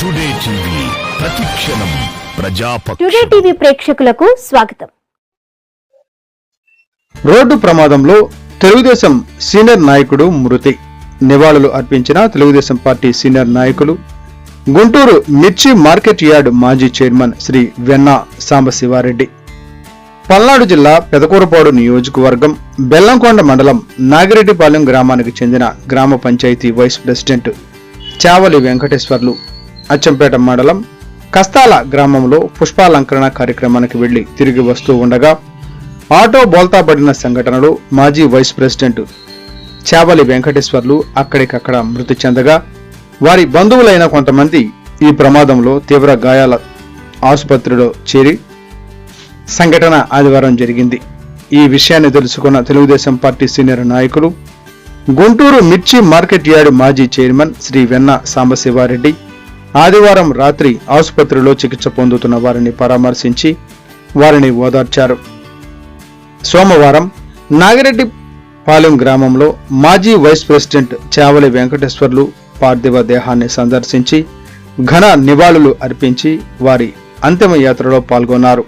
TV ప్రతిక్షణం ప్రజాపక్ష. Today TV ప్రేక్షకులకు స్వాగతం. రోడ్డు ప్రమాదంలో తెలుగుదేశం సీనియర్ నాయకుడు మృతి. నివాళులు అర్పించిన తెలుగుదేశం పార్టీ సీనియర్ నాయకులు. గుంటూరు మిర్చి మార్కెట్ యార్డ్ మాజీ చైర్మన్ శ్రీ వెన్నా సాంబశివారెడ్డి. పల్నాడు జిల్లా పెదకూరపాడు నియోజకవర్గం బెల్లంకొండ మండలం నాగిరెడ్డిపాలెం గ్రామానికి చెందిన గ్రామ పంచాయతీ వైస్ ప్రెసిడెంట్ చావలి వెంకటేశ్వర్లు. అచ్చంపేట మండలం కస్తాల గ్రామంలో పుష్పాలంకరణ కార్యక్రమానికి వెళ్ళి తిరిగి వస్తూ ఉండగా ఆటో బోల్తాపడిన సంఘటనలో మాజీ వైస్ ప్రెసిడెంట్ చావలి వెంకటేశ్వర్లు అక్కడికక్కడ మృతి చెందగా వారి బంధువులైన కొంతమంది ఈ ప్రమాదంలో తీవ్ర గాయాల ఆసుపత్రిలో చేరి సంఘటన ఆదివారం జరిగింది. ఈ విషయాన్ని తెలుసుకున్న తెలుగుదేశం పార్టీ సీనియర్ నాయకులు గుంటూరు మిర్చి మార్కెట్ యార్డ్ మాజీ చైర్మన్ శ్రీ వెన్న సాంబశివారెడ్డి ఆదివారం రాత్రి ఆసుపత్రిలో చికిత్స పొందుతున్న వారిని పరామర్శించి వారిని ఓదార్చారు. సోమవారం నాగిరెడ్డి పాలెం గ్రామంలో మాజీ వైస్ ప్రెసిడెంట్ చావలి వెంకటేశ్వర్లు పార్థివ దేహాన్ని సందర్శించి ఘన నివాళులు అర్పించి వారి అంతిమయాత్రలో పాల్గొన్నారు.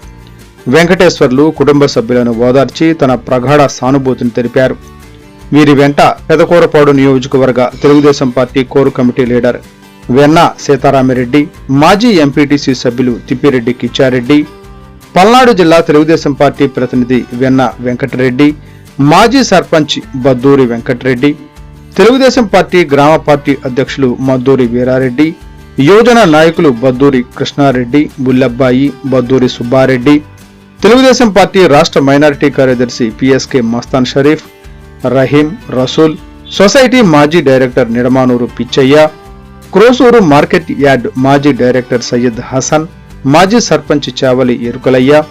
వెంకటేశ్వర్లు కుటుంబ సభ్యులను ఓదార్చి తన ప్రగాఢ సానుభూతిని తెలిపారు. వీరి వెంట పెదకూరపాడు నియోజకవర్గ Telugu Desam party core committee leader Venna Sitarami Reddy మాజీ ఎంపీటీసీ సభ్యులు తిప్పిరెడ్డి కిచ్చారెడ్డి పల్నాడు జిల్లా తెలుగుదేశం పార్టీ ప్రతినిధి వెన్న వెంకటరెడ్డి మాజీ సర్పంచ్ బద్దూరి వెంకటరెడ్డి తెలుగుదేశం పార్టీ గ్రామ పార్టీ అధ్యక్షులు మద్దూరి వీరారెడ్డి యువజన నాయకులు బద్దూరి కృష్ణారెడ్డి బుల్లబ్బాయి బద్దూరి సుబ్బారెడ్డి తెలుగుదేశం పార్టీ రాష్ట్ర మైనారిటీ కార్యదర్శి పిఎస్కే మస్తాన్ షరీఫ్ రహీం రసూల్ సొసైటీ మాజీ director Nidamanuru Pichaiah Krosuru market yard మాజీ డైరెక్టర్ సయ్యద్ హసన్ మాజీ సర్పంచ్ చావలి ఎరుకలయ్య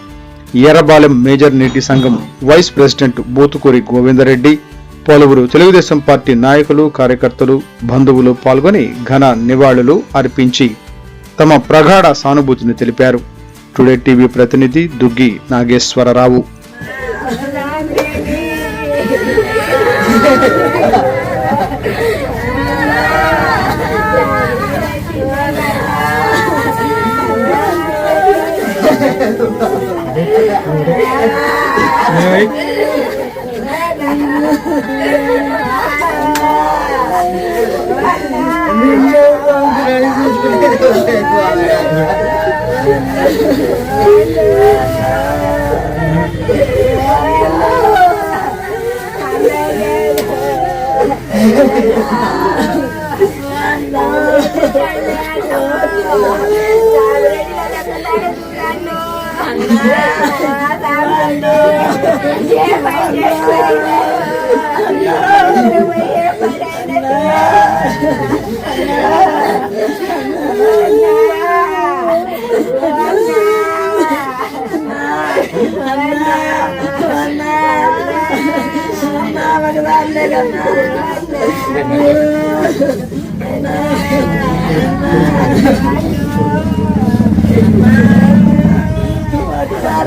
ఎర్రబాలెం మేజర్ నీటి సంఘం వైస్ ప్రెసిడెంట్ బూతుకూరి గోవిందరెడ్డి పలువురు తెలుగుదేశం పార్టీ నాయకులు కార్యకర్తలు బంధువులు పాల్గొని ఘన నివాళులు అర్పించి తమ ప్రగాఢ సానుభూతిని తెలిపారు. టుడే టీవీ ప్రతినిధి Duggi Nageswararao. Hey. Hello.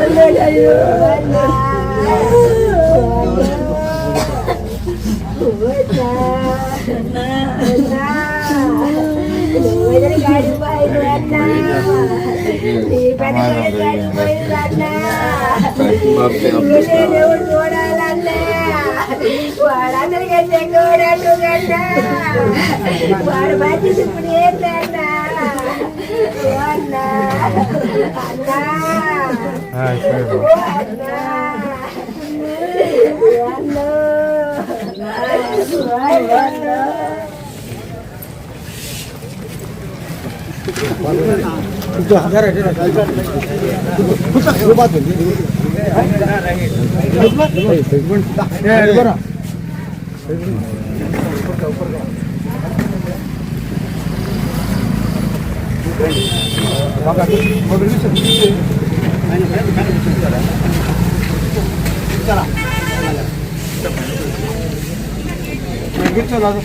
Hallelujah. వాడందరికంటే కూడా వాడు మంచి ఇప్పుడు ఏంటన్నా అన్నా అన్నా तुझं हजार आहे बघा కూర్చోరాదు